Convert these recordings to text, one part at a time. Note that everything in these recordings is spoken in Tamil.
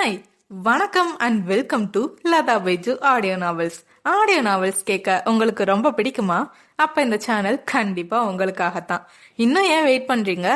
ஹாய் வணக்கம் and welcome to Latha Baiju audio novels audio novels கேட்க உங்களுக்கு ரொம்ப பிடிக்குமா? அப்ப இந்த சேனல் கண்டிப்பா உங்களுக்காகத்தான். இன்னும் ஏன் வெயிட் பண்றீங்க?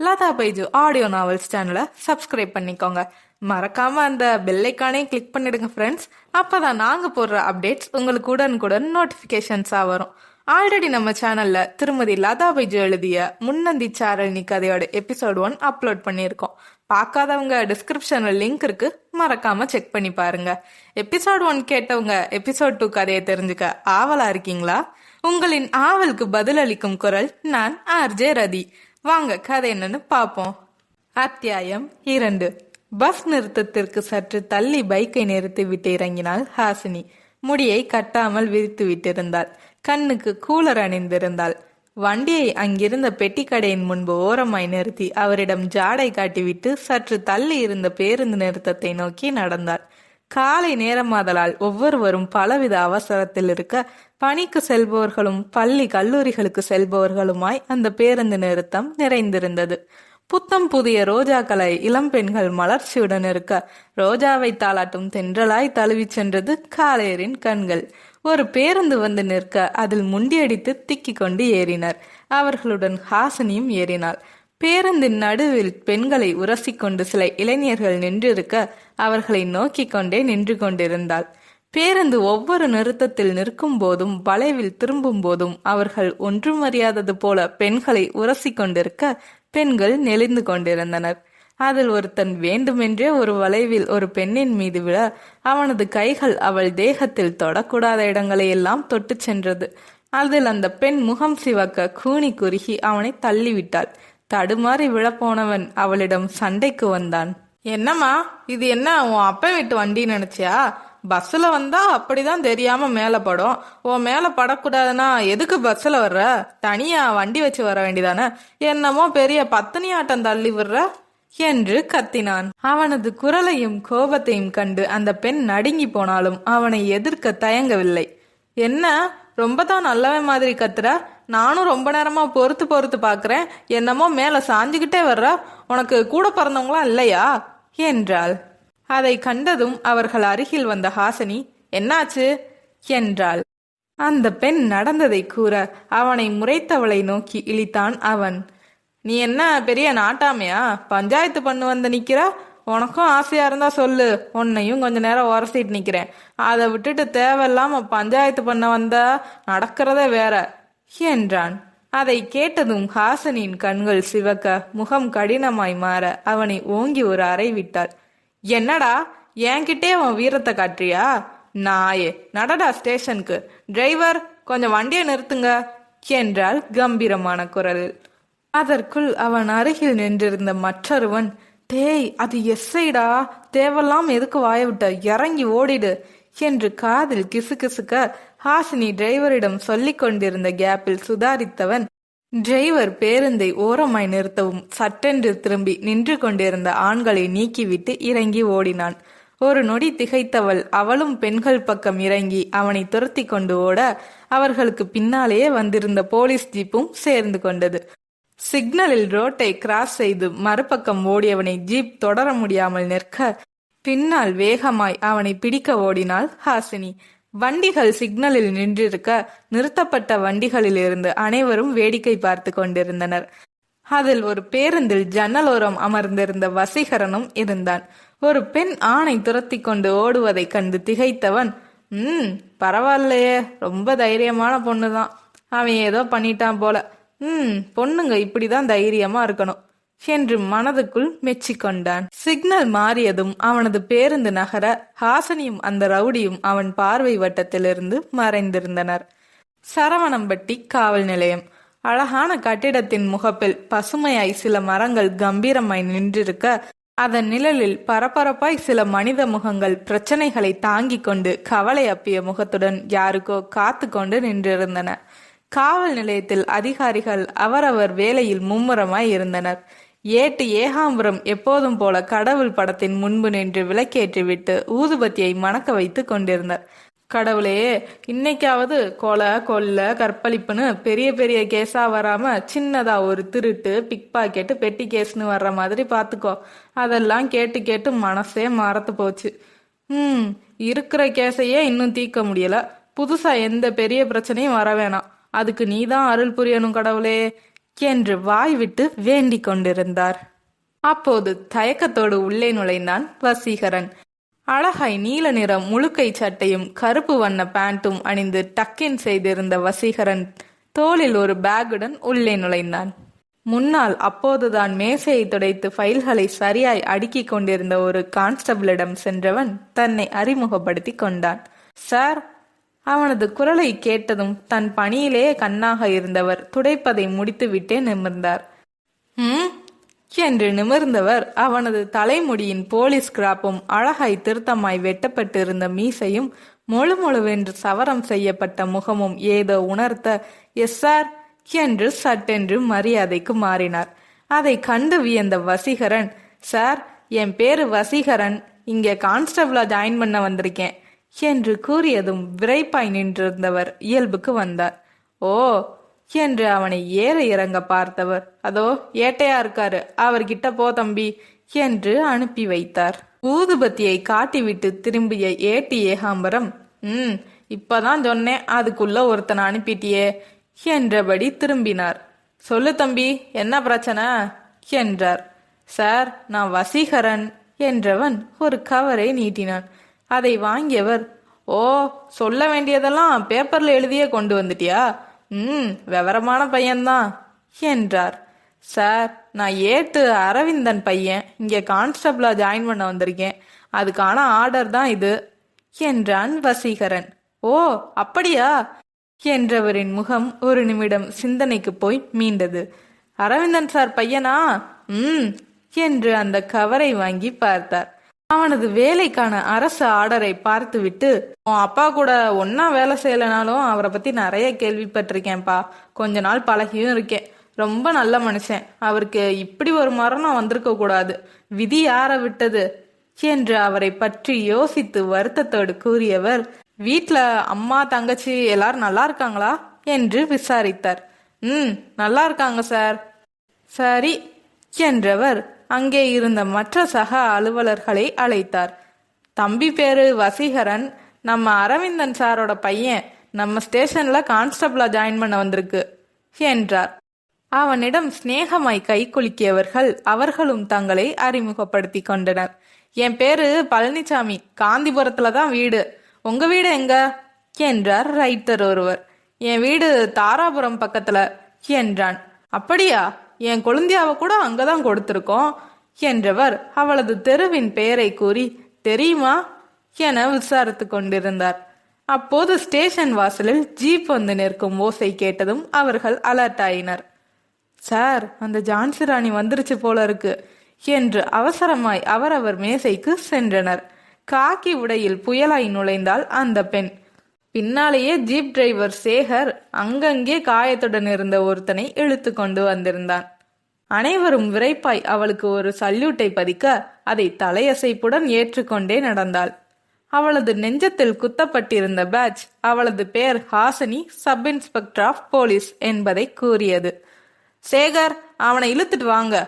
லதா பைஜு ஆடியோ நாவல்ஸ் சேனலை சப்ஸ்கிரைப் பண்ணிக்கோங்க. மறக்காம அந்த பெல்லைக்கானே கிளிக் பண்ணிடுங்க ஃப்ரெண்ட்ஸ் அப்பதான் நாங்க போடுற அப்டேட்ஸ் உங்களுக்கு உடனுக்குடன் நோட்டிபிகேஷன்ஸா வரும். ஆல்ரெடி நம்ம சேனல்ல திருமதி லதா பைஜு எழுதிய முன்னந்தி சாரல்னி கதையோட எபிசோட் ஒன் அப்லோட் பண்ணியிருக்கோம். பார்க்காதவங்க டிஸ்கிரிப்ஷனில் லிங்க் இருக்கு. மறக்காம செக் பண்ணி பாருங்க. எபிசோட் ஒன் கேட்டவங்க எபிசோட் டூ கதையை தெரிஞ்சுக்க ஆவலா இருக்கீங்களா? உங்களின் ஆவலுக்கு பதிலளிக்கும் குரல் நான் ஆர்ஜே ரதி. வாங்க கதை என்னன்னு பார்ப்போம். அத்தியாயம் இரண்டு. பஸ் நிறுத்தத்திற்கு சற்று தள்ளி பைக்கை நிறுத்தி விட்டு இறங்கினாள் ஹாசினி. முடியை கட்டாமல் விரித்து விட்டிருந்தாள். கண்ணுக்கு கூலர் அணிந்திருந்தாள். வண்டியை அங்கிருந்த பெட்டிக்கடையின் முன்பு ஓரமாய் நிறுத்தி அவரிடம் ஜாடை காட்டிவிட்டு சற்று தள்ளி இருந்த பேருந்து நிறுத்தத்தை நோக்கி நடந்தாள். காலை நேரமாதலால் ஒவ்வொருவரும் பலவித அவசரத்தில் இருக்க பணிக்கு செல்பவர்களும் பள்ளி கல்லூரிகளுக்கு செல்பவர்களுமாய் அந்த பேருந்து நிறுத்தம் நிறைந்திருந்தது. புத்தம் புதிய ரோஜாக்களை இளம்பெண்கள் மலர்ச்சியுடன் இருக்க ரோஜாவை தாளாட்டும் தென்றலாய் தழுவிச் சென்றது காளையரின் கண்கள். ஒரு பேருந்து வந்து நிற்க அதில் முண்டியடித்து திக்கிக் கொண்டு ஏறினர். அவர்களுடன் ஹாசனியும் ஏறினாள். பேருந்தின் நடுவில் பெண்களை உரசிக்கொண்டு சில இளைஞர்கள் நின்றிருக்க அவர்களை நோக்கிக் கொண்டே நின்று கொண்டிருந்தாள். பேருந்து ஒவ்வொரு நிறுத்தத்தில் நிற்கும் போதும் வளைவில் திரும்பும் போதும் அவர்கள் ஒன்றும் அறியாதது போல பெண்களை உரசி கொண்டிருக்க பெண்கள் நெளிந்து கொண்டிருந்தனர். அதில் ஒருத்தன் வேண்டுமென்றே ஒரு வளைவில் ஒரு பெண்ணின் மீது விழ அவனது கைகள் அவள் தேகத்தில் தொடக்கூடாத இடங்களை எல்லாம் தொட்டு சென்றது. அதில் அந்த பெண் முகம் சிவக்க கூனி குறுகி அவனை தள்ளிவிட்டாள். தடுமாறி விழப்போனவன் அவளிடம் சண்டைக்கு வந்தான். என்னம்மா இது என்ன? உன் அப்ப வீட்டு வண்டி நினைச்சியா? பஸ்ஸில் வந்தா அப்படிதான் தெரியாம மேலே படும். உன் மேலே படக்கூடாதுன்னா எதுக்கு பஸ்ஸில் வர்ற? தனியா வண்டி வச்சு வர வேண்டிதானே என்னமோ பெரிய பத்தினியாட்டம் தள்ளி விடுற. என்று கத்தினான். அவனது குரலையும் கோபத்தையும் கண்டு அந்த பெண் நடுங்கி போனாலும் அவனை எதிர்க்க தயங்கவில்லை. என்ன? ரொம்ப தான் நல்லவன் மாதிரி கத்துற? நானும் ரொம்ப நேரமா பொறுத்து பொறுத்து பாக்குறேன். என்னமோ மேல சாஞ்சுக்கிட்டே வர்ற? உனக்கு கூட பிறந்தவங்களாம் இல்லையா? என்றாள். அதை கண்டதும் அவர்கள் அருகில் வந்த ஹாசனி என்னாச்சு? என்றாள். அந்த பெண் நடந்ததை கூற அவனை முறைத்தவளை நோக்கி இழித்தான் அவன். நீ என்ன பெரிய நாட்டாமையா? பஞ்சாயத்து பண்ணு வந்து நிக்கிற? உனக்கும் ஆசையா இருந்தா சொல்லு. உன்னையும் கொஞ்ச நேரம் உரசிட்டு நிக்கிறேன். அதை விட்டுட்டு தேவையில்லாம பஞ்சாயத்து பண்ண வந்தா நடக்கிறதே வேற. என்றான். அதை கேட்டதும் ஹாசனின் கண்கள் சிவக்க முகம் கடினமாய் மாற அவனை ஓங்கி ஒரு அறை விட்டாள். என்னடா? என்கிட்டே அவன் வீரத்தை காட்டுறியா? நாயே நடடா ஸ்டேஷனுக்கு. டிரைவர் கொஞ்சம் வண்டியை நிறுத்துங்க என்றாள் கம்பீரமான குரலில். அதற்குள் அவன் அருகில் நின்றிருந்த மற்றொருவன் டேய் அது எஸ்ஐடா? தேவெல்லாம் எதுக்கு வாய விட்ட? இறங்கி ஓடிடு என்று காதில் கிசுகிசுக்க ஹாசினி டிரைவரிடம் சொல்லிக் கொண்டிருந்த கேப்பில் சுதாரித்தவன் டிரைவர் பேருந்தை ஓரமாய் நிறுத்தவும் சட்டென்று திரும்பி நின்று கொண்டிருந்த ஆண்களை நீக்கிவிட்டு இறங்கி ஓடினான். ஒரு நொடி திகைத்தவள் அவளும் பெண்கள் பக்கம் இறங்கி அவனை துரத்தி கொண்டு ஓட அவர்களுக்கு பின்னாலேயே வந்திருந்த போலீஸ் ஜீப்பும் சேர்ந்து கொண்டது. சிக்னலில் ரோட்டை கிராஸ் செய்து மறுபக்கம் ஓடியவனை ஜீப் தொடர முடியாமல் நிற்க பின்னால் வேகமாய் அவனை பிடிக்க ஓடினாள் ஹாசினி. வண்டிகள் சிக்னலில் நின்றிருக்க நிறுத்தப்பட்ட வண்டிகளில் இருந்து அனைவரும் வேடிக்கை பார்த்து கொண்டிருந்தனர். அதில் ஒரு பேருந்தில் ஜன்னலோரம் அமர்ந்திருந்த வசீகரனும் இருந்தான். ஒரு பெண் ஆணை துரத்தி கொண்டு ஓடுவதை கண்டு திகைத்தவன் ம் பரவாயில்லையே ரொம்ப தைரியமான பொண்ணுதான். அவன் ஏதோ பண்ணிட்டான் போல. ம் பொண்ணுங்க இப்படிதான் தைரியமா இருக்கணும். என்று மனதுக்குள் மெச்சிக்கொண்டான். சிக்னல் மாறியதும் அவனது பேருந்து நகர ஹாசனியும் அந்த ரவுடியும் அவன் பார்வை வட்டத்திலிருந்து மறைந்திருந்தனர். சரவணம்பட்டி காவல் நிலையம். அழகான கட்டிடத்தின் முகப்பில் பசுமையாய் சில மரங்கள் கம்பீரமாய் நின்றிருக்க அதன் நிழலில் பரபரப்பாய் சில மனித முகங்கள் பிரச்சனைகளை தாங்கிக் கொண்டு கவலை அப்பிய முகத்துடன் யாருக்கோ காத்து கொண்டு நின்றிருந்தன. காவல் நிலையத்தில் அதிகாரிகள் அவரவர் வேலையில் மும்முரமாய் இருந்தனர். ஏட்டு ஏகாம்பரம் எப்போதும் போல கடவுள் படத்தின் முன்பு நின்று விளக்கேற்றிவிட்டு ஊதுபத்தியை மணக்க வைத்து கொண்டிருந்தார். கடவுளே இன்னைக்காவது கொலை கொல்ல கற்பழிப்புன்னு பெரிய பெரிய கேஸா வராம சின்னதா ஒரு திருட்டு பிக் பாக்கெட்டு பெட்டி கேஸ்னு வர்ற மாதிரி பாத்துக்கோ. அதெல்லாம் கேட்டு கேட்டு மனசே மறத்து போச்சு. ம் இருக்கிற கேஸையே இன்னும் தீர்க்க முடியல. புதுசா எந்த பெரிய பிரச்சனையும் வர வேணாம். அதுக்கு நீதான் அருள் புரியணும் கடவுளே என்று வாய் விட்டு வேண்டிக் கொண்டிருந்தார். அப்போது தயக்கத்தோடு உள்ளே நுழைந்தான் வசீகரன். அழகாய் நீல நிற முழுக்கை சட்டையும் கருப்பு வண்ண பேண்ட்டும் அணிந்து டக்கின் செய்திருந்த வசீகரன் தோளில் ஒரு பேக்குடன் உள்ளே நுழைந்தான். முன்னால் அப்போதுதான் மேசையை துடைத்து ஃபைல்களை சரியாய் அடுக்கிக் கொண்டிருந்த ஒரு கான்ஸ்டபிளிடம் சென்றவன் தன்னை அறிமுகப்படுத்தி கொண்டான். சார் அவனது குரலை கேட்டதும் தன் பணியிலே கண்ணாக இருந்தவர் துடைப்பதை முடித்துவிட்டே நிமிர்ந்தார். ம் என்று நிமிர்ந்தவர் அவனது தலைமுடியின் போலீஸ் கிராப்பும் அழகாய் திருத்தமாய் வெட்டப்பட்டிருந்த மீசையும் மொழு மொழுவென்று சவரம் செய்யப்பட்ட முகமும் ஏதோ உணர்த்த எஸ் சார் என்று சட்டென்று மரியாதைக்கு மாறினார். அதை கண்டு வியந்த வசீகரன் சார் என் பேரு வசீகரன். இங்கே கான்ஸ்டபிளா ஜாயின் பண்ண வந்திருக்கேன். என்று கூறியதும் விரைப்பாய் நின்றிருந்தவர் இயல்புக்கு வந்தார். ஓ என்று அவனை ஏற இறங்க பார்த்தவர். அதோ ஏட்டையா இருக்காரு. அவர்கிட்ட போ தம்பி என்று அனுப்பி வைத்தார். ஊதுபத்தியை காட்டிவிட்டு திரும்பிய ஏட்டி ஏகாம்பரம் ம் இப்பதான் சொன்னேன் அதுக்குள்ள ஒருத்தனை அனுப்பிட்டியே என்றபடி திரும்பினார். சொல்லு தம்பி என்ன பிரச்சனை? என்றார். சார் நான் வசீகரன் என்றவன் ஒரு கவரை நீட்டினான். அதை வாங்கியவர் ஓ சொல்ல வேண்டியதெல்லாம் பேப்பர்ல எழுதியே கொண்டு வந்துட்டியா? ம் விவரமான பையன்தான் என்றார். சார் நான் ஏட்டு அரவிந்தன் பையன். இங்கே கான்ஸ்டபிளா ஜாயின் பண்ண வந்திருக்கேன். அதுக்கான ஆர்டர் தான் இது என்றான் வசீகரன். ஓ அப்படியா? என்றவரின் முகம் ஒரு நிமிடம் சிந்தனைக்கு போய் மீண்டது. அரவிந்தன் சார் பையனா? ம் என்று அந்த கவரை வாங்கி பார்த்தார். அவனது வேலைக்கான அரசு ஆர்டரை பார்த்துவிட்டு உன் அப்பா கூட ஒன்னா வேலை செய்யலைனாலும் அவரை பத்தி நிறைய கேள்விப்பட்டிருக்கேன்ப்பா. கொஞ்ச நாள் பழகியும் இருக்கேன். ரொம்ப நல்ல மனுஷன். அவருக்கு இப்படி ஒரு மரணம் வந்திருக்க கூடாது. விதி யார விட்டது? என்று அவரை பற்றி யோசித்து வருத்தத்தோடு கூறியவர் வீட்ல அம்மா தங்கச்சி எல்லாரும் நல்லா இருக்காங்களா? என்று விசாரித்தார். ம் நல்லா இருக்காங்க சார். சரி என்றவர் அங்கே இருந்த மற்ற சக அலுவலர்களை அழைத்தார். தம்பி பேரு வசீகரன். நம்ம அரவிந்தன் சாரோட பையன். நம்ம ஸ்டேஷன்ல கான்ஸ்டபிளா ஜாயின் பண்ண வந்திருக்கு என்றார். அவனிடம் சிநேகமாய் கை குலுக்கியவர்கள் அவர்களும் தங்களை அறிமுகப்படுத்தி கொண்டனர். என் பேரு பழனிசாமி. காந்திபுரத்துல தான் வீடு. உங்க வீடு எங்க? என்றார் ரைட்டர் ஒருவர். என் வீடு தாராபுரம் பக்கத்துல என்றான். அப்படியா? என் கொழுந்தியாவை கூட அங்கதான் கொடுத்திருக்கோம் என்றவர் அவளது தெருவின் பெயரை கூறி தெரியுமா? என விசாரித்து கொண்டிருந்தார். அப்போது ஸ்டேஷன் வாசலில் ஜீப் வந்து நிற்கும் ஓசை கேட்டதும் அவர்கள் அலர்ட் ஆயினர். சார் அந்த ஜான்சி ராணி வந்துருச்சு போல இருக்கு என்று அவசரமாய் அவரவர் மேசைக்கு சென்றனர். காக்கி உடையில் புயலாய் நுழைந்தால் அந்த பெண். பின்னாலேயே ஜீப் டிரைவர் சேகர் அங்கங்கே காயத்துடன் இருந்த ஒருத்தனை இழுத்து கொண்டு வந்திருந்தான். அனைவரும் விரைப்பாய் அவளுக்கு ஒரு சல்யூட்டை பதிக்க அதை தலையசைப்புடன் ஏற்றுக்கொண்டே நடந்தாள். அவளது நெஞ்சத்தில் குத்தப்பட்டிருந்த பேட்ச் அவளது பெயர் Hasini sub inspector of police என்பதை கூறியது. சேகர் அவனை இழுத்துட்டு வாங்க.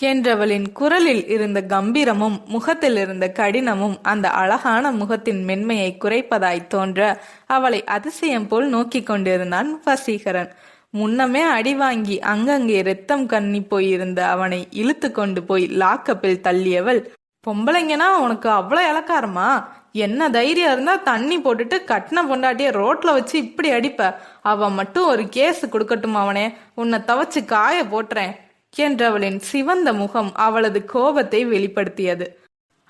என்றவளின் குரலில் இருந்த கம்பீரமும் முகத்தில் இருந்த கடினமும் அந்த அழகான முகத்தின் மென்மையை குறைப்பதாய் தோன்ற அவளை அதிசயம் போல் நோக்கி கொண்டிருந்தான் வசீகரன். முன்னமே அடி வாங்கி அங்கங்கே ரத்தம் கண்ணி போயிருந்த அவனை இழுத்து கொண்டு போய் லாக்கப்பில் தள்ளியவள் பொம்பளைங்கன்னா உனக்கு அவ்வளவு இலக்காரமா என்ன தைரியம் இருந்தா தண்ணி போட்டுட்டு கட்டின பொண்டாட்டிய ரோட்ல வச்சு இப்படி அடிப்ப? அவன் மட்டும் ஒரு கேஸ் கொடுக்கட்டும் அவனே. உன்னை தவச்சு காய போட்டுறேன். என்றவளின் சிவந்த முகம் அவளது கோபத்தை வெளிப்படுத்தியது.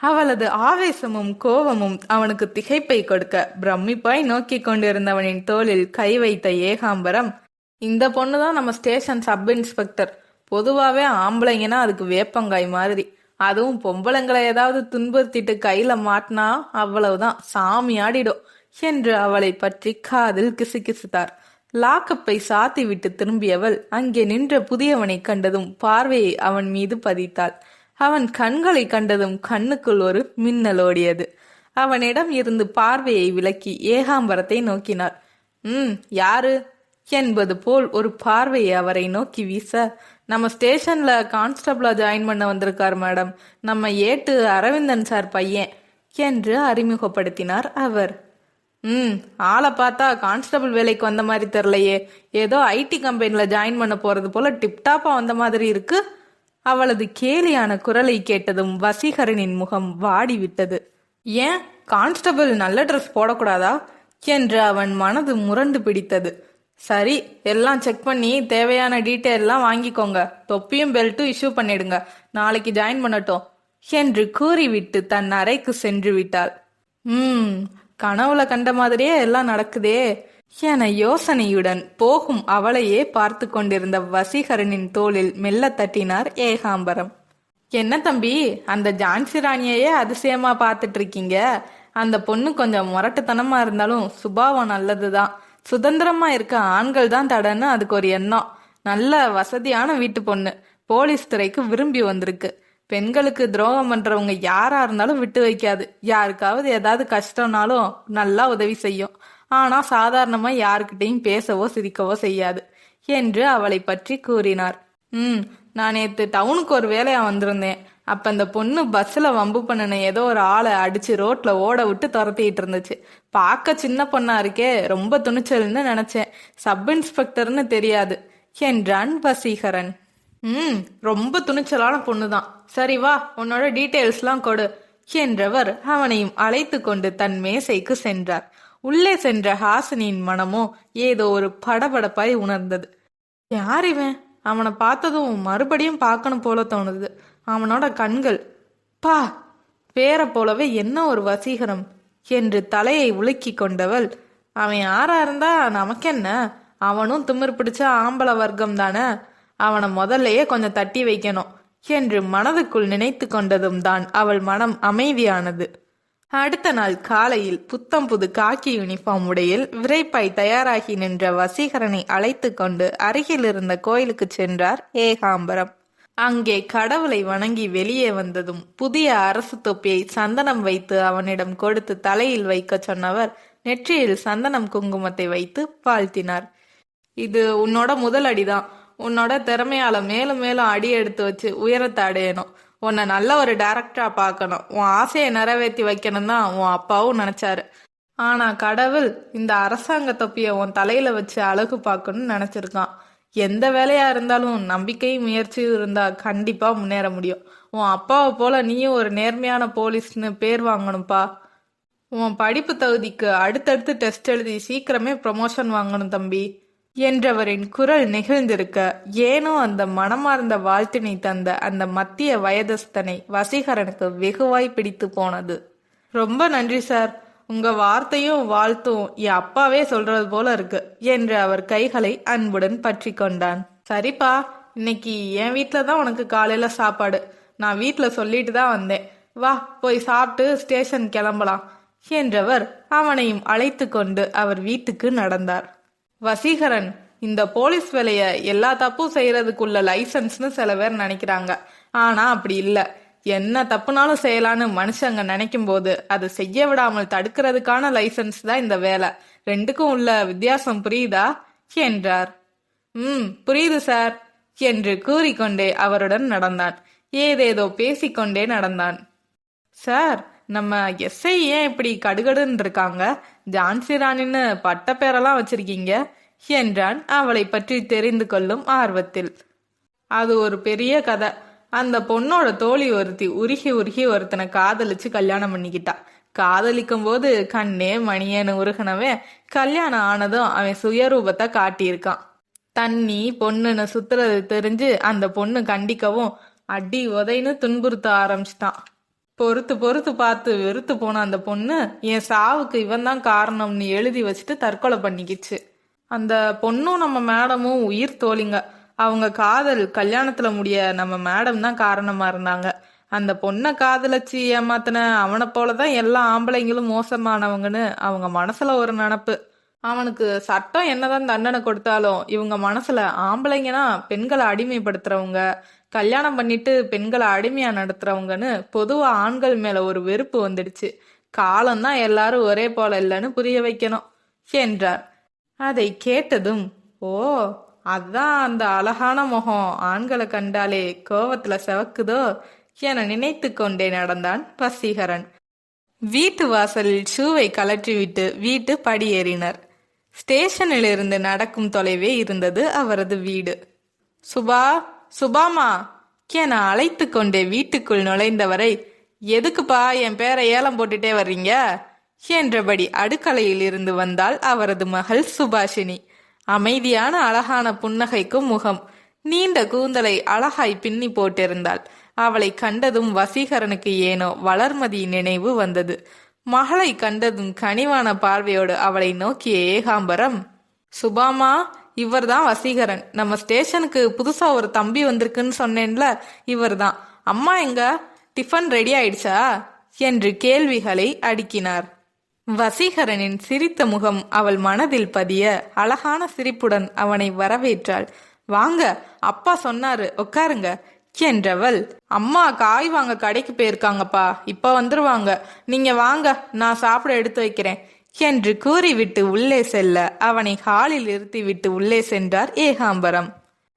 அவளது ஆவேசமும் கோபமும் அவனுக்கு திகைப்பை கொடுக்க பிரமிப்பாய் நோக்கி கொண்டிருந்தவனின் தோளில் கை வைத்த ஏகாம்பரம் இந்த பொண்ணுதான் நம்ம ஸ்டேஷன் சப் இன்ஸ்பெக்டர் பொதுவாவே ஆம்பளைங்கன்னா அதுக்கு வேப்பங்காய் மாதிரி. அதுவும் பொம்பளைங்களை ஏதாவது துன்புறுத்திட்டு கையில மாட்டினா அவ்வளவுதான். சாமி ஆடிடும் என்று அவளை பற்றி காதில் கிசுகிசுத்தார். லாக்கப்பை சாத்திவிட்டு திரும்பியவள் அங்கே நின்ற புதியவனை கண்டதும் பார்வையை அவன் மீது பதித்தாள். அவன் கண்களை கண்டதும் கண்ணுக்குள் ஒரு மின்னலோடியது அவனிடம் இருந்து பார்வையை விலக்கி ஏகாம்பரத்தை நோக்கினார் ம் யாரு? என்பது போல் ஒரு பார்வையை அவரை நோக்கி வீச நம்ம ஸ்டேஷன்ல கான்ஸ்டபிளா ஜாயின் பண்ண வந்திருக்கார் மேடம். நம்ம ஏட்டு அரவிந்தன் சார் பையன் என்று அறிமுகப்படுத்தினார் அவர். ம் ஆளை பார்த்தா கான்ஸ்டபிள் வேலைக்கு வந்த மாதிரி தெரிலையே ஏதோ ஐடி கம்பெனியில் ஜாயின் பண்ண போறது போல டிப்டாப்பா வந்த மாதிரி இருக்கு. அவளது கேலியான குரலை கேட்டதும் வசீகரனின் முகம் வாடி விட்டது ஏன்? கான்ஸ்டபிள் நல்ல ட்ரெஸ் போடக்கூடாதா? என்று அவன் மனது முரண்டு பிடித்தது. சரி எல்லாம் செக் பண்ணி தேவையான டீட்டெயிலெல்லாம் வாங்கிக்கோங்க. தொப்பியும் பெல்ட்டும் இஷ்யூ பண்ணிடுங்க. நாளைக்கு ஜாயின் பண்ணட்டும். என்று கூறிவிட்டு தன் அறைக்கு சென்று விட்டாள். ம் கனவுல கண்ட மாதிரியே எல்லாம் நடக்குதே. என யோசனையுடன் போகும் அவளையே பார்த்து கொண்டிருந்த வசீகரனின் தோளில் மெல்ல தட்டினார் ஏகாம்பரம். என்ன தம்பி அந்த ஜான்சி ராணியையே அதிசயமா பார்த்துட்டு இருக்கீங்க அந்த பொண்ணு கொஞ்சம் முரட்டுத்தனமா இருந்தாலும் சுபாவம் நல்லதுதான். சுதந்திரமா இருக்க ஆண்கள் தான் தடன்னு அதுக்கு ஒரு எண்ணம். நல்ல வசதியான வீட்டு பொண்ணு. போலீஸ் துறைக்கு விரும்பி வந்திருக்கு. பெண்களுக்கு துரோகம் பண்றவங்க யாரா இருந்தாலும் விட்டு வைக்காது. யாருக்காவது ஏதாவது கஷ்டம்னாலும் நல்லா உதவி செய்யும். ஆனா சாதாரணமா யாருக்கிட்டையும் பேசவோ சிரிக்கவோ செய்யாது என்று அவளை பற்றி கூறினார். ம் நான் நேத்து டவுனுக்கு ஒரு வேலையா வந்திருந்தேன். அப்ப அந்த பொண்ணு பஸ்ல வம்பு பண்ணின ஏதோ ஒரு ஆளை அடிச்சு ரோட்ல ஓட விட்டு துரத்திட்டு இருந்துச்சு. பார்க்க சின்ன பொண்ணா இருக்கே ரொம்ப துணிச்சல்னு நினைச்சேன். சப் இன்ஸ்பெக்டர்னு தெரியாது என்றான் வசீகரன். ம் ரொம்ப துணிச்சலான பொண்ணுதான். சரி வா உன்னோட டீட்டெயில்ஸ்லாம் கொடு என்றவர் அவனையும் அழைத்து கொண்டு தன் மேசைக்கு சென்றார். உள்ளே சென்ற ஹாசினியின் மனமோ ஏதோ ஒரு படபடப்பாய் உணர்ந்தது. யார் இவன்? அவனை பார்த்ததும் மறுபடியும் பார்க்கணும் போல தோணுது. அவனோட கண்கள் பா பேரை போலவே என்ன ஒரு வசீகரம் என்று தலையை உலுக்கி கொண்டவள் அவன் யாரா இருந்தா நமக்கென்ன? அவனும் திமிர் பிடிச்ச ஆம்பள வர்க்கம் தானே அவனை முதல்லையே கொஞ்சம் தட்டி வைக்கணும் என்று மனதுக்குள் நினைத்து கொண்டதும் தான் அவள் மனம் அமைதியானது. அடுத்த நாள் காலையில் புத்தம் புது காக்கி யூனிஃபார்ம் உடையில் விரைப்பாய் தயாராகி நின்ற வசீகரனை அழைத்து கொண்டு அருகில் இருந்த கோயிலுக்கு சென்றார் ஏகாம்பரம். அங்கே கடவுளை வணங்கி வெளியே வந்ததும் புதிய அரசு தொப்பியை சந்தனம் வைத்து அவனிடம் கொடுத்து தலையில் வைக்க சொன்னவர் நெற்றியில் சந்தனம் குங்குமத்தை வைத்து வாழ்த்தினார். இது உன்னோட முதல் அடிதான். உன்னோட திறமையால மேலும் மேலும் அடி எடுத்து வச்சு உயரத்தை அடையணும். உன்னை நல்ல ஒரு டேரக்டரா பார்க்கணும். உன் ஆசையை நிறைவேற்றி வைக்கணும் தான் உன் அப்பாவும் நினைச்சாரு. ஆனா கடவுள் இந்த அரசாங்க தொப்பிய உன் தலையில வச்சு அழகு பார்க்கணும்னு நினைச்சிருக்கான். எந்த வேலையா இருந்தாலும் நம்பிக்கையும் முயற்சியும் இருந்தா கண்டிப்பா முன்னேற முடியும். உன் அப்பாவை போல நீயும் ஒரு நேர்மையான போலீஸ்னு பேர் வாங்கணும்ப்பா. உன் படிப்பு தகுதிக்கு அடுத்தடுத்து டெஸ்ட் எழுதி சீக்கிரமே ப்ரமோஷன் வாங்கணும் தம்பி. என்றவரின் குரல் நெகிழ்ந்திருக்க ஏனோ அந்த மனமார்ந்த வாழ்த்தினை தந்த அந்த மத்திய வயதஸ்தனை வசீகரனுக்கு வெகுவாய் பிடித்து போனது. ரொம்ப நன்றி சார். உங்க வார்த்தையும் வாழ்த்தும் என் அப்பாவே சொல்றது போல இருக்கு என்று அவர் கைகளை அன்புடன் பற்றி கொண்டான். சரிப்பா இன்னைக்கு என் வீட்டில தான் உனக்கு காலையில சாப்பாடு. நான் வீட்டில் சொல்லிட்டு தான் வந்தேன். வா போய் சாப்பிட்டு ஸ்டேஷன் கிளம்பலாம் என்றவர் அவனையும் அழைத்து கொண்டு அவர் வீட்டுக்கு நடந்தார். வசீகரன் இந்த போலீஸ் வேலைய எல்லா தப்பும் செய்யறதுக்குள்ள லைசன்ஸ்னு சில பேர் நினைக்கிறாங்க. ஆனா அப்படி இல்ல. என்ன தப்புனாலும் செய்யலான்னு மனுஷங்க நினைக்கும் போது அது செய்ய விடாமல் தடுக்கிறதுக்கான லைசன்ஸ் தான் இந்த வேலை. ரெண்டுக்கும் உள்ள வித்தியாசம் புரியுதா? என்றார். ம் புரியுது சார் என்று கூறிக்கொண்டே அவருடன் நடந்தான். ஏதேதோ பேசிக்கொண்டே நடந்தான். சார் நம்ம எஸ்ஐ ஏன் இப்படி கடுகடுன்னு இருக்காங்க ஜான்சி ராணின்னு பட்ட பேரெல்லாம் வச்சிருக்கீங்க. என்றான் அவளை பற்றி தெரிந்து கொள்ளும் ஆர்வத்தில். அது ஒரு பெரிய கதை. அந்த பொண்ணோட தோழி ஒருத்தி உருகி உருகி ஒருத்தனை காதலிச்சு கல்யாணம் பண்ணிக்கிட்டா. காதலிக்கும் போது கண்ணே மணியேன்னு உருகனவன் கல்யாணம் ஆனதும் அவன் சுயரூபத்தை காட்டியிருக்கான். தண்ணி பொண்ணுன்னு சுத்துறது தெரிஞ்சு அந்த பொண்ணு கண்டிக்கவும் அடி உதைன்னு துன்புறுத்த ஆரம்பிச்சிட்டான். பொறுத்து பொறுத்து பார்த்து வெறுத்து போன அந்த பொண்ணு என் சாவுக்கு இவன் தான் காரணம்னு எழுதி வச்சுட்டு தற்கொலை பண்ணிக்கிச்சு. அந்த பொண்ணும் நம்ம மேடமும் உயிர் தோழிங்க. அவங்க காதல் கல்யாணத்துல முடிய நம்ம மேடம் தான் காரணமா இருந்தாங்க. அந்த பொண்ணை காதலிச்சு ஏமாத்தின அவனை போலதான் எல்லா ஆம்பளைங்களும் மோசமானவங்கன்னு அவங்க மனசுல ஒரு நினப்பு. அவனுக்கு சட்டம் என்னதான் தண்டனை கொடுத்தாலும் இவங்க மனசுல ஆம்பளைங்கன்னா பெண்களை அடிமைப்படுத்துறவங்க கல்யாணம் பண்ணிட்டு பெண்களை அடிமையா நடத்துறவங்கன்னு பொதுவா ஆண்கள் மேல ஒரு வெறுப்பு வந்துடுச்சு. காலம்தான் எல்லாரும் ஒரே போல இல்லைன்னு புரிய வைக்கணும் என்றார். அதை கேட்டதும் ஓ அதான் அந்த அழகான முகம். ஆண்களை கண்டாலே கோவத்துல செவக்குதோ என நினைத்து கொண்டே நடந்தான் வசீகரன். வீட்டு வாசலில் ஷூவை கலற்றிவிட்டு வீட்டு படியேறினர். ஸ்டேஷனில் இருந்து நடக்கும் தொலைவே இருந்தது அவரது வீடு. சுபா சுபாமா என அழைத்து கொண்டே வீட்டுக்குள் நுழைந்தவரை எதுக்குப்பா என் பேரை ஏலம் போட்டுட்டே வர்றீங்க? என்றபடி அடுக்கலையில் இருந்து வந்தால் அவரது மகள் சுபாஷினி. அமைதியான அழகான புன்னகைக்கும் முகம் நீண்ட கூந்தலை அழகாய் பின்னி போட்டிருந்தாள். அவளை கண்டதும் வசீகரனுக்கு ஏனோ வளர்மதி நினைவு வந்தது. மகளை கண்டதும் கனிவான பார்வையோடு அவளை நோக்கிய ஏகாம்பரம் சுபாமா இவர்தான் வசீகரன். நம்ம ஸ்டேஷனுக்கு புதுசா ஒரு தம்பி வந்திருக்குன்னு சொன்னேன்ல இவர்தான். அம்மா எங்க? டிஃபன் ரெடி ஆயிடுச்சா? என்று கேள்விகளை அடுக்கினார். வசீகரனின் சிரித்த முகம் அவள் மனதில் பதிய அழகான சிரிப்புடன் அவனை வரவேற்றாள். வாங்க அப்பா சொன்னாரு உட்காருங்க என்றவள். அம்மா காய் வாங்க கடைக்கு போயிருக்காங்கப்பா இப்ப வந்துருவாங்க. நீங்க வாங்க நான் சாப்பிட எடுத்து வைக்கிறேன். என்று கூறிவிட்டு உள்ளே செல்ல அவனை ஹாலில் நிறுத்திவிட்டு உள்ளே சென்றார் ஏகாம்பரம்.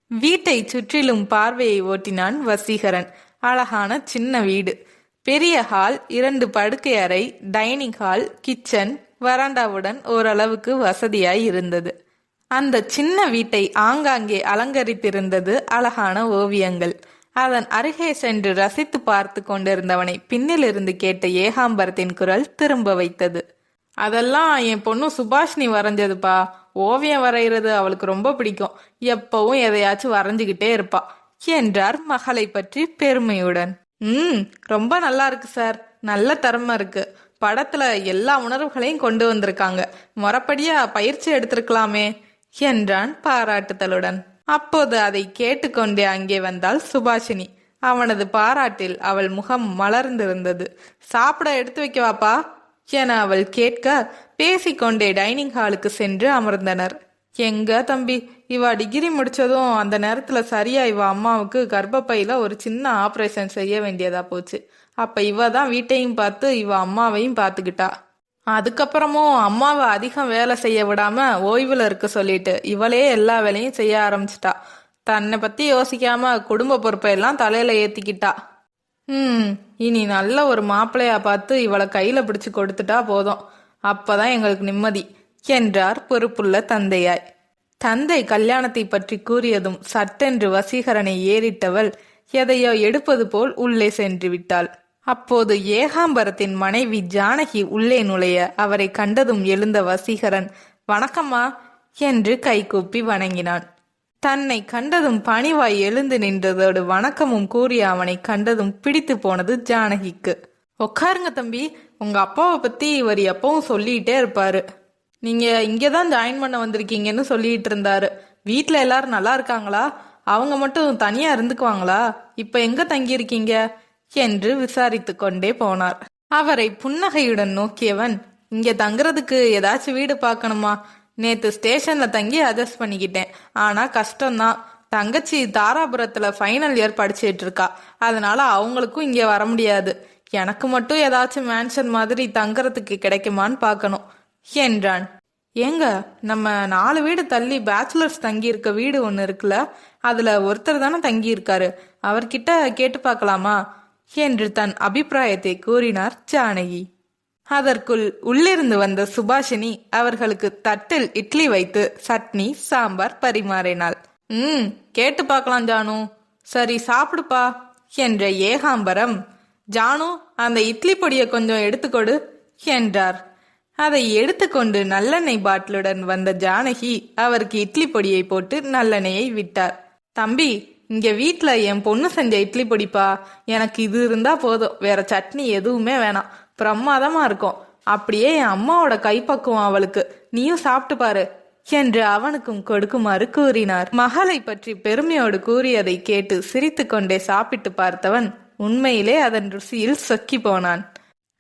வீட்டை சுற்றிலும் பார்வையை ஓட்டினான் வசீகரன். அழகான சின்ன வீடு. பெரிய ஹால் இரண்டு படுக்கை அறை டைனிங் ஹால் கிச்சன் வராண்டாவுடன் ஓரளவுக்கு வசதியாய் இருந்தது. அந்த சின்ன வீட்டை ஆங்காங்கே அலங்கரித்திருந்தது அழகான ஓவியங்கள். அதன் அருகே சென்று ரசித்து பார்த்து கொண்டிருந்தவனை பின்னிலிருந்து கேட்ட ஏகாம்பரத்தின் குரல் திரும்ப வைத்தது. அதெல்லாம் என் பொண்ணு சுபாஷினி வரைஞ்சதுப்பா. ஓவியம் வரைகிறது அவளுக்கு ரொம்ப பிடிக்கும். எப்பவும் எதையாச்சும் வரைஞ்சுக்கிட்டே இருப்பா. என்றார் மகளை பற்றி பெருமையுடன். ம் ரொம்ப நல்லா இருக்கு சார். நல்ல திறமை இருக்கு. படத்துல எல்லா உணர்வுகளையும் கொண்டு வந்திருக்காங்க. முறப்படியா பயிற்சி எடுத்திருக்கலாமே என்றான் பாராட்டுதலுடன். அப்போது அதை கேட்டுக்கொண்டே அங்கே வந்தாள் சுபாஷினி. அவனது பாராட்டில் அவள் முகம் மலர்ந்திருந்தது. சாப்பிட எடுத்து வைக்கவாப்பா? என அவள் கேட்க பேசிக்கொண்டே டைனிங் ஹாலுக்கு சென்று அமர்ந்தனர். எங்க தம்பி இவ டிகிரி முடிச்சதும் அந்த நேரத்துல சரியா இவ அம்மாவுக்கு கர்ப்பப்பையில ஒரு சின்ன ஆபரேஷன் செய்ய வேண்டியதா போச்சு. அப்ப இவ தான் வீட்டையும் பார்த்து இவ அம்மாவையும் பார்த்துக்கிட்டா. அதுக்கப்புறமும் அம்மாவை அதிகம் வேலை செய்ய விடாம ஓய்வுல இருக்க சொல்லிட்டு இவளே எல்லா வேலையும் செய்ய ஆரம்பிச்சிட்டா. தன்னை பத்தி யோசிக்காம குடும்ப பொறுப்பை எல்லாம் தலையில ஏத்திக்கிட்டா. ம் இனி நல்ல ஒரு மாப்பிள்ளையா பார்த்து இவளை கையில பிடிச்சு கொடுத்துட்டா போதும். அப்பதான் எங்களுக்கு நிம்மதி என்றார் பொறுப்புள்ள தந்தையாய். தந்தை கல்யாணத்தை பற்றி கூறியதும் சட்டென்று வசீகரனை ஏறிட்டவள் எதையோ எடுப்பது போல் உள்ளே சென்று விட்டாள். அப்போது ஏகாம்பரத்தின் மனைவி ஜானகி உள்ளே நுழைய அவரை கண்டதும் எழுந்த வசீகரன் வணக்கம்மா என்று கைகூப்பி வணங்கினான். தன்னை கண்டதும் பணிவாய் எழுந்து நின்றதோடு வணக்கமும் கூறி அவனை கண்டதும் பிடித்து போனது ஜானகிக்கு. உட்காருங்க தம்பி உங்க அப்பாவை பத்தி இவர் எப்பவும் சொல்லிட்டே இருப்பாரு. நீங்க இங்கதான் ஜாயின் பண்ண வந்திருக்கீங்கன்னு சொல்லிட்டு இருந்தாரு. வீட்ல எல்லாரும் நல்லா இருக்காங்களா? அவங்க மட்டும் தனியா இருந்துக்குவாங்களா? இப்ப எங்க தங்கியிருக்கீங்க? என்று விசாரித்து கொண்டே போனார். அவரை புன்னகையுடன் நோக்கியவன் இங்க தங்குறதுக்கு ஏதாச்சும் வீடு பார்க்கணுமா? நேத்து ஸ்டேஷன்ல தங்கி அட்ஜஸ்ட் பண்ணிக்கிட்டேன். ஆனா கஷ்டம்தான். தங்கச்சி தாராபுரத்துல ஃபைனல் இயர் படிச்சுட்டு இருக்கா. அதனால அவங்களுக்கும் இங்கே வர முடியாது. எனக்கு மட்டும் ஏதாச்சும் மேன்ஷன் மாதிரி தங்குறதுக்கு கிடைக்குமான்னு பார்க்கணும். என்றான். ஏங்க நம்ம நாலு வீடு தள்ளி பேச்சுலர்ஸ் தங்கி இருக்க வீடு ஒன்று இருக்குல்ல? அதுல ஒருத்தர் தானே தங்கி இருக்காரு அவர்கிட்ட கேட்டு பார்க்கலாமா? என்று தன் அபிப்பிராயத்தை கூறினார் ஜானகி. அதற்குள் உள்ளிருந்து வந்த சுபாஷினி அவர்களுக்கு தட்டில் இட்லி வைத்து சட்னி சாம்பார் பரிமாறினாள். ம் கேட்டு பார்க்கலாம் ஜானு. சரி சாப்பிடுப்பா என்ற ஏகாம்பரம். ஜானு அந்த இட்லி பொடியை கொஞ்சம் எடுத்துக்கொடு என்றார். அதை எடுத்துக்கொண்டு நல்லெண்ணெய் பாட்டிலுடன் வந்த ஜானகி அவருக்கு இட்லி பொடியை போட்டு நல்லெண்ணெயை விட்டார். தம்பி இங்க வீட்டில் என் பொண்ணு செஞ்ச இட்லி பொடிப்பா. எனக்கு இது இருந்தா போதும். வேற சட்னி எதுவுமே வேணாம். பிரமாதமா இருக்கும். அப்படியே என் அம்மாவோட கைப்பக்குவம் அவளுக்கு. நீயும் சாப்பிட்டு பாரு என்று அவனுக்கும் கொடுக்குமாறு கூறினார். மகளை பற்றி பெருமையோடு கூறியதை கேட்டு சிரித்து கொண்டே சாப்பிட்டு பார்த்தவன் உண்மையிலே அதன் ருசியில் சொக்கி போனான்.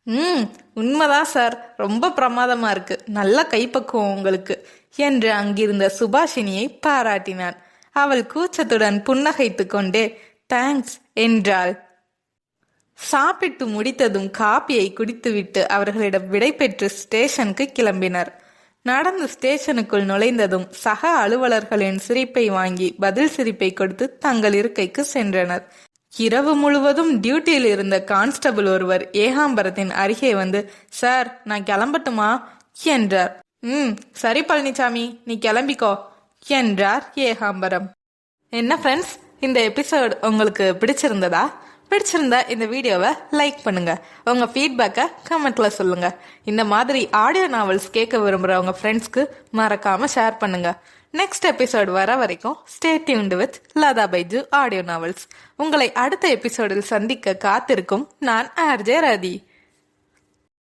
ம் உண்மைதான் சார். ரொம்ப பிரமாதமா இருக்கு. நல்ல கைப்பக்குவம் உங்களுக்கு என்று அங்கிருந்த சுபாஷினியை பாராட்டினான். அவள் கூச்சத்துடன் புன்னகைத்து கொண்டே தேங்க்ஸ் என்றாள். சாப்பிட்டு முடித்ததும் காப்பியை குடித்துவிட்டு அவர்களிடம் விடைபெற்று ஸ்டேஷனுக்கு கிளம்பினர். நடந்து ஸ்டேஷனுக்குள் நுழைந்ததும் சக அலுவலர்களின் சிரிப்பை வாங்கி பதில் சிரிப்பை கொடுத்து தங்கள் இருக்கைக்கு சென்றனர். இரவு முழுவதும் டியூட்டியில் இருந்த கான்ஸ்டபிள் ஒருவர் ஏகாம்பரத்தின் அருகே வந்து சார் நான் கிளம்பட்டுமா? என்றார். ம் சரி பழனிசாமி நீ கிளம்பிக்கோ என்றார் ஏகாம்பரம். என்ன ஃப்ரெண்ட்ஸ் இந்த எபிசோட் உங்களுக்கு பிடிச்சிருந்ததா? பிடிச்சிருந்தா இந்த வீடியோவை லைக் பண்ணுங்க. உங்க ஃபீட்பேக்கை கமெண்ட்ல சொல்லுங்க. இந்த மாதிரி ஆடியோ நாவல்ஸ் கேட்க விரும்புற உங்க ஃப்ரெண்ட்ஸ்க்கு மறக்காம ஷேர் பண்ணுங்க. நெக்ஸ்ட் எபிசோடு வர வரைக்கும் stay tuned with Latha Baiju audio novels உங்களை அடுத்த எபிசோடில் சந்திக்க காத்திருக்கும் நான் ஆர்ஜே ரதி.